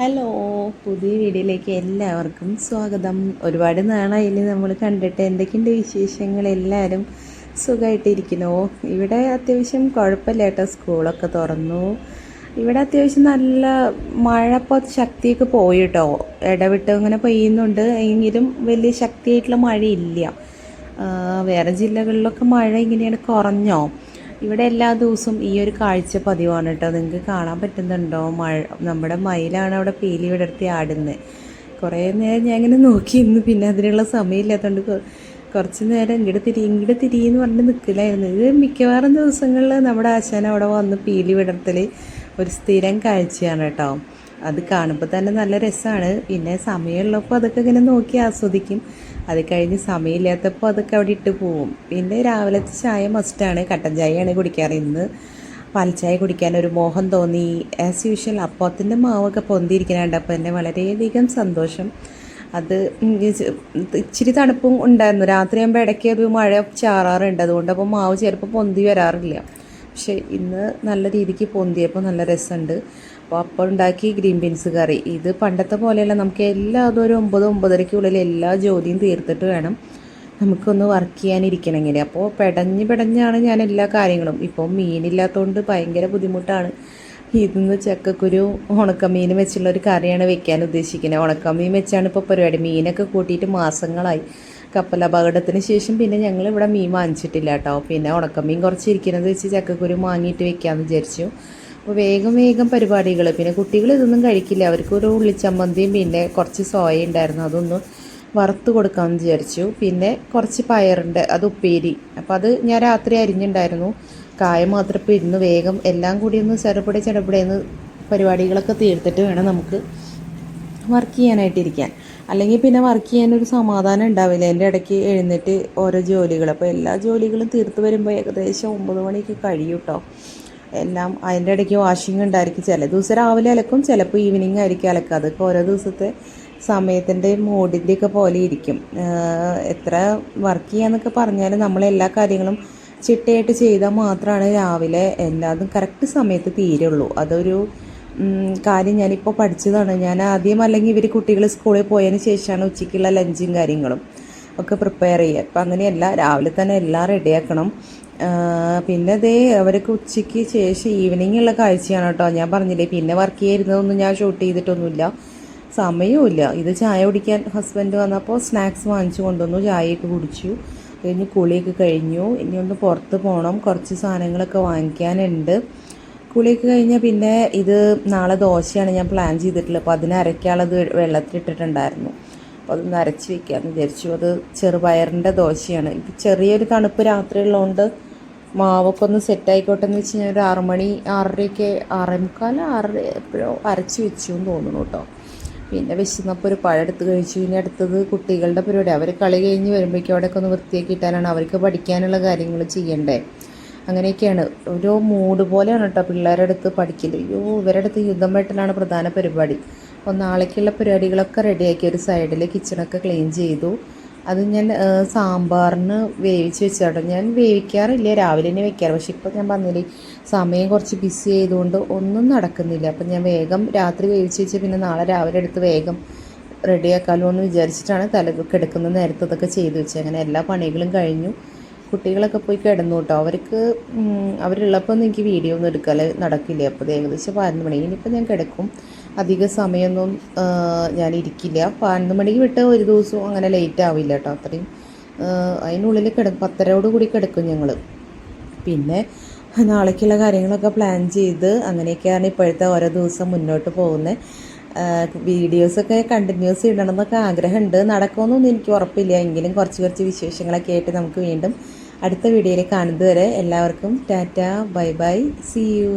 Hello പുതിയ വീഡിയോയിലേക്ക് എല്ലാവർക്കും സ്വാഗതം. ഒരുപാട് നാളായി നമ്മൾ കണ്ടിട്ട്. എന്തൊക്കെയുണ്ട് വിശേഷങ്ങൾ? എല്ലാവരും സുഖമായിട്ടിരിക്കുന്നു ഇവിടെ അത്യാവശ്യം കുഴപ്പമില്ല കേട്ടോ. സ്കൂളൊക്കെ തുറന്നു. ഇവിടെ അത്യാവശ്യം നല്ല മഴ ഇപ്പോൾ ശക്തിയൊക്കെ പോയി കേട്ടോ. ഇടവിട്ട് ഇങ്ങനെ പെയ്യുന്നുണ്ട്. എങ്കിലും വലിയ ശക്തിയായിട്ടുള്ള മഴയില്ല. വേറെ ജില്ലകളിലൊക്കെ മഴ ഇങ്ങനെയാണ് കുറഞ്ഞോ? ഇവിടെ എല്ലാ ദിവസവും ഈ ഒരു കാഴ്ച പതിവാണ് കേട്ടോ. നിങ്ങൾക്ക് കാണാൻ പറ്റുന്നുണ്ടോ? മഴ നമ്മുടെ മയിലാണ് അവിടെ പീലി വിടർത്തി ആടുന്നത് കുറേ നേരം ഞാൻ ഇങ്ങനെ നോക്കി ഇന്ന് പിന്നെ അതിനുള്ള സമയമില്ലാത്തതുകൊണ്ട് കുറച്ച് നേരം ഇങ്ങോട്ട് തിരി ഇങ്ങോട്ട് തിരി എന്ന് പറഞ്ഞ് നിൽക്കില്ലായിരുന്നു ഇത് മിക്കവാറും ദിവസങ്ങളിൽ നമ്മുടെ ആശാൻ അവിടെ വന്ന് പീലി വിടർത്തൽ ഒരു സ്ഥിരം കാഴ്ചയാണ് കേട്ടോ. അത് കാണുമ്പോൾ തന്നെ നല്ല രസമാണ് പിന്നെ സമയമുള്ളപ്പോൾ അതൊക്കെ ഇങ്ങനെ നോക്കി ആസ്വദിക്കും. അത് കഴിഞ്ഞ് സമയമില്ലാത്തപ്പോൾ അതൊക്കെ അവിടെ ഇട്ട് പോവും. പിന്നെ രാവിലത്തെ ചായ മസ്റ്റാണ് കട്ടൻ ചായയാണ് കുടിക്കാറ് ഇന്ന്. പാൽച്ചായ കുടിക്കാൻ ഒരു മോഹം തോന്നി. ആസ് യൂഷ്വൽ അപ്പത്തിന്റെ മാവൊക്കെ പൊന്തിയിരിക്കുന്നുണ്ട്. അപ്പോൾ എന്നെ വളരെയധികം സന്തോഷം. അത് ഇച്ചിരി തണുപ്പും ഉണ്ടായിരുന്നു. രാത്രിയാകുമ്പോൾ ഇടയ്ക്ക് ഒരു മഴ ചാറാറുണ്ട്. അതുകൊണ്ട് അപ്പോൾ മാവ് ചിലപ്പോൾ പൊന്തി വരാറില്ല. പക്ഷേ ഇന്ന് നല്ല രീതിക്ക് പൊന്തിയപ്പോൾ നല്ല രസമുണ്ട്. അപ്പോൾ അപ്പോൾ ഉണ്ടാക്കി ഗ്രീൻ ബീൻസ് കറി. ഇത് പണ്ടത്തെ പോലെയല്ല. നമുക്ക് എല്ലാ അതും ഒരു ഒമ്പത് ഒമ്പതരയ്ക്കുള്ളിൽ എല്ലാ ജോലിയും തീർത്തിട്ട് വേണം നമുക്കൊന്ന് വർക്ക് ചെയ്യാനിരിക്കണമെങ്കിൽ. അപ്പോൾ പെടഞ്ഞ് പെടഞ്ഞാണ് ഞാൻ എല്ലാ കാര്യങ്ങളും. ഇപ്പോൾ മീനില്ലാത്തതുകൊണ്ട് ഭയങ്കര ബുദ്ധിമുട്ടാണ്. ഇതിന്ന് ചക്കക്കുരു ഉണക്കമീൻ വെച്ചുള്ള ഒരു കറിയാണ് വെക്കാൻ ഉദ്ദേശിക്കുന്നത്. ഉണക്കമീൻ വെച്ചാണ് ഇപ്പോൾ പരിപാടി. മീനൊക്കെ കൂട്ടിയിട്ട് മാസങ്ങളായി. കപ്പൽ അപകടത്തിന് ശേഷം പിന്നെ ഞങ്ങൾ ഇവിടെ മീൻ വാങ്ങിച്ചിട്ടില്ല കേട്ടോ. പിന്നെ ഉണക്കമീൻ കുറച്ച് ഇരിക്കുന്നത് വെച്ച് ചക്കക്കുരു വാങ്ങിയിട്ട് വെക്കാമെന്ന് വിചാരിച്ചു. അപ്പോൾ വേഗം വേഗം പരിപാടികൾ പിന്നെ കുട്ടികൾ ഇതൊന്നും കഴിക്കില്ല. അവർക്ക് ഒരു ഉള്ളിച്ചമ്മന്തിയും പിന്നെ കുറച്ച് സോയ ഉണ്ടായിരുന്നു. അതൊന്ന് വറുത്ത് കൊടുക്കാമെന്ന് വിചാരിച്ചു. പിന്നെ കുറച്ച് പയറുണ്ട് അത് ഉപ്പേരി. അപ്പോൾ അത് ഞാൻ രാത്രി അരിഞ്ഞിട്ടുണ്ടായിരുന്നു കായ മാത്രം ഇരുന്ന് വേഗം എല്ലാം കൂടി ഒന്ന് ചെറുപടി ചെറുപടിയെന്ന് പരിപാടികളൊക്കെ തീർത്തിട്ട് വേണം നമുക്ക് വർക്ക് ചെയ്യാനായിട്ടിരിക്കാൻ. അല്ലെങ്കിൽ പിന്നെ വർക്ക് ചെയ്യാൻ ഒരു സമാധാനം ഉണ്ടാവില്ല. എന്റെ ഇടയ്ക്ക് എഴുന്നേറ്റ് ഓരോ ജോലികൾ അപ്പോൾ എല്ലാ ജോലികളും തീർത്ത് വരുമ്പോൾ ഏകദേശം ഒമ്പത് മണിയൊക്കെ കഴിയും കേട്ടോ എല്ലാം അതിന്റെ ഇടയ്ക്ക് വാഷിംഗ് ഉണ്ടായിരിക്കും. ചില ദിവസം രാവിലെ അലക്കും ചിലപ്പോൾ ഈവനിങ് ആയിരിക്കും അലക്കുക. അതൊക്കെ ഓരോ ദിവസത്തെ സമയത്തിന്റെ മൂഡിന്റെ ഒക്കെ പോലെ ഇരിക്കും. എത്ര വർക്ക് ചെയ്യാന്നൊക്കെ പറഞ്ഞാലും നമ്മൾ എല്ലാ കാര്യങ്ങളും ചിട്ടയായിട്ട് ചെയ്താൽ മാത്രമാണ് രാവിലെ എല്ലാതും കറക്റ്റ് സമയത്ത് തീരുള്ളൂ. അതൊരു കാര്യം ഞാനിപ്പോൾ പഠിച്ചതാണ്. ഞാൻ ആദ്യം അല്ലെങ്കിൽ ഇവർ കുട്ടികൾ സ്കൂളിൽ പോയതിന് ശേഷമാണ് ഉച്ചയ്ക്കുള്ള ലഞ്ചും കാര്യങ്ങളും. ഒക്കെ പ്രിപ്പയർ ചെയ്യുക. അപ്പം അങ്ങനെയല്ല രാവിലെ തന്നെ എല്ലാം റെഡിയാക്കണം പിന്നെ ദേ അവർക്ക് ഉച്ചയ്ക്ക് ശേഷം ഈവനിങ് ഉള്ള കാഴ്ചയാണ് കേട്ടോ. ഞാൻ പറഞ്ഞില്ലേ പിന്നെ വർക്ക് ചെയ്യുന്നതൊന്നും ഞാൻ ഷൂട്ട് ചെയ്തിട്ടൊന്നുമില്ല. സമയവുമില്ല. ഇത് ചായ കുടിക്കാൻ ഹസ്ബൻഡ് വന്നപ്പോൾ സ്നാക്സ് വാങ്ങിച്ചു കൊണ്ടുവന്നു. ചായയൊക്കെ കുടിച്ചു. കഴിഞ്ഞ് കുളിയൊക്കെ കഴിഞ്ഞു. ഇനി ഒന്ന് പുറത്ത് പോകണം കുറച്ച് സാധനങ്ങളൊക്കെ വാങ്ങിക്കാനുണ്ട്. കുളിയൊക്കെ കഴിഞ്ഞാൽ പിന്നെ ഇത് നാളെ ദോശയാണ് ഞാൻ പ്ലാൻ ചെയ്തിട്ടുള്ളത്. അപ്പോൾ അതിന് അരയ്ക്കാനുള്ളത് വെള്ളത്തിലിട്ടിട്ടുണ്ടായിരുന്നു. അപ്പോൾ അതൊന്ന് അരച്ച് വെക്കാമെന്ന് വിചാരിച്ചു. അത് ചെറുപയറിന്റെ ദോശയാണ്. ഇത് ചെറിയൊരു തണുപ്പ് രാത്രി ഉള്ളതുകൊണ്ട് മാവൊക്കെ ഒന്ന് സെറ്റ് ആയിക്കോട്ടെ എന്ന് വെച്ച് ഞാൻ ഒരു ആറുമണി ആറരയ്ക്ക് ആറേ മുക്കാൽ ആറര എപ്പോഴോ അരച്ച് വെച്ചു എന്ന് തോന്നുന്നു കേട്ടോ പിന്നെ വിശന്നപ്പോൾ ഒരു പഴം എടുത്ത് കഴിച്ചു. ഇനി അടുത്തത് കുട്ടികളുടെ പരിപാടി. അവർ കളി കഴിഞ്ഞ് വരുമ്പോഴേക്കും അവിടെയൊക്കെ ഒന്ന് വൃത്തിയാക്കി ഇട്ടാലാണ് അവർക്ക് പഠിക്കാനുള്ള കാര്യങ്ങൾ ചെയ്യണ്ടേ. അങ്ങനെയൊക്കെയാണ്. ഒരു മൂഡ് പോലെയാണ് കേട്ടോ പിള്ളേരുടെ അടുത്ത് പഠിക്കൽ അയ്യോ ഇവരുടെ അടുത്ത് യുദ്ധം വെട്ടലാണ് പ്രധാന പരിപാടി. നാളേക്കുള്ള പരിപാടികളൊക്കെ റെഡിയാക്കി ഒരു സൈഡിൽ കിച്ചണൊക്കെ ക്ലീൻ ചെയ്തു. അത് ഞാൻ സാമ്പാറിന് വേവിച്ച് വെച്ചാട്ടോ ഞാൻ വേവിക്കാറില്ല രാവിലെ തന്നെ വെക്കാറ്. പക്ഷെ ഇപ്പോൾ ഞാൻ പറഞ്ഞില്ലേ സമയം കുറച്ച് ബിസി ആയതുകൊണ്ട് ഒന്നും നടക്കുന്നില്ല. അപ്പം ഞാൻ വേഗം രാത്രി വേവിച്ച് വെച്ച് പിന്നെ നാളെ രാവിലെ എടുത്ത് വേഗം റെഡിയാക്കാമല്ലോ എന്ന് വിചാരിച്ചിട്ടാണ് തല കിടക്കുന്ന നേരത്തെ ഇതൊക്കെ ചെയ്തു വെച്ചത്. അങ്ങനെ എല്ലാ പണികളും കഴിഞ്ഞു. കുട്ടികളൊക്കെ പോയി കിടന്നു കേട്ടോ അവർക്ക് അവരുള്ളപ്പോൾ ഒന്നും എനിക്ക് വീഡിയോ ഒന്നും എടുക്കാൻ നടക്കില്ല. അപ്പോൾ ഏകദേശം പതിനൊന്ന് മണി. ഇനിയിപ്പോൾ ഞാൻ കിടക്കും. അധിക സമയമൊന്നും ഞാൻ ഇരിക്കില്ല പതിനൊന്ന് മണിക്ക് വിട്ട ഒരു ദിവസവും അങ്ങനെ ലേറ്റ് ആവില്ല കേട്ടോ അത്രയും. അതിനുള്ളിൽ കിട പത്തരയോട് കൂടി കിടക്കും ഞങ്ങൾ പിന്നെ നാളേക്കുള്ള കാര്യങ്ങളൊക്കെ പ്ലാൻ ചെയ്ത് അങ്ങനെയൊക്കെയാണ് ഇപ്പോഴത്തെ ഓരോ ദിവസം മുന്നോട്ട് പോകുന്നത് വീഡിയോസൊക്കെ കണ്ടിന്യൂസ് ഇടണം എന്നൊക്കെ ആഗ്രഹമുണ്ട്. നടക്കുമെന്നൊന്നും എനിക്ക് ഉറപ്പില്ല. എങ്കിലും കുറച്ച് കുറച്ച് വിശേഷങ്ങളൊക്കെ ആയിട്ട് നമുക്ക് വീണ്ടും അടുത്ത വീഡിയോയിൽ കാണുന്നത് വരെ എല്ലാവർക്കും tata bye bye see you